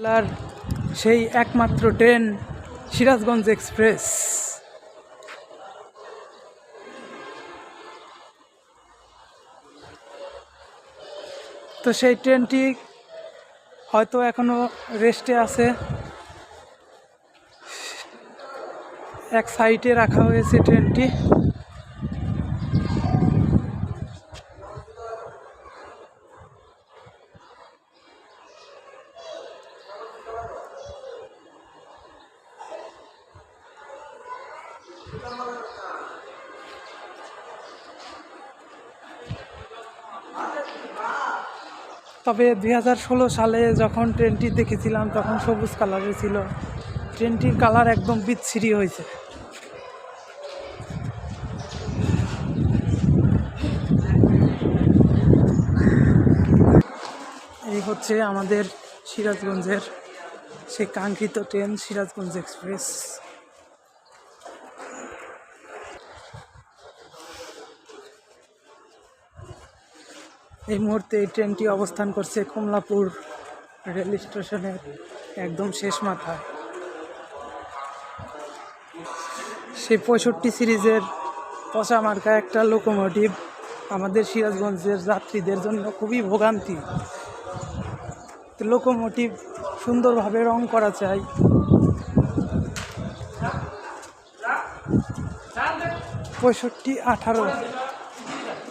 জেলার সেই একমাত্র ট্রেন সিরাজগঞ্জ এক্সপ্রেস। তো সেই ট্রেনটি হয়তো এখনও রেস্টে আছে। এক সাইডে রাখা হয়েছে ট্রেনটি। তবে দুই হাজার ষোলো সালে যখন ট্রেনটি দেখেছিলাম, তখন সবুজ কালারের ছিল। ট্রেনটির কালার একদম বিচ্ছিরি হয়েছে। এই হচ্ছে আমাদের সিরাজগঞ্জের সেই কাঙ্ক্ষিত ট্রেন সিরাজগঞ্জ এক্সপ্রেস। এই মুহূর্তে এই ট্রেনটি অবস্থান করছে কমলাপুর রেল স্টেশনের একদম শেষ মাথায়। সেই পঁয়ষট্টি সিরিজের পচা মার্কা একটা লোকোমোটিভ আমাদের সিরাজগঞ্জের যাত্রীদের জন্য খুবই ভোগান্তি। লোকোমোটিভ সুন্দরভাবে রং করা চাই। পঁয়ষট্টি আঠারো।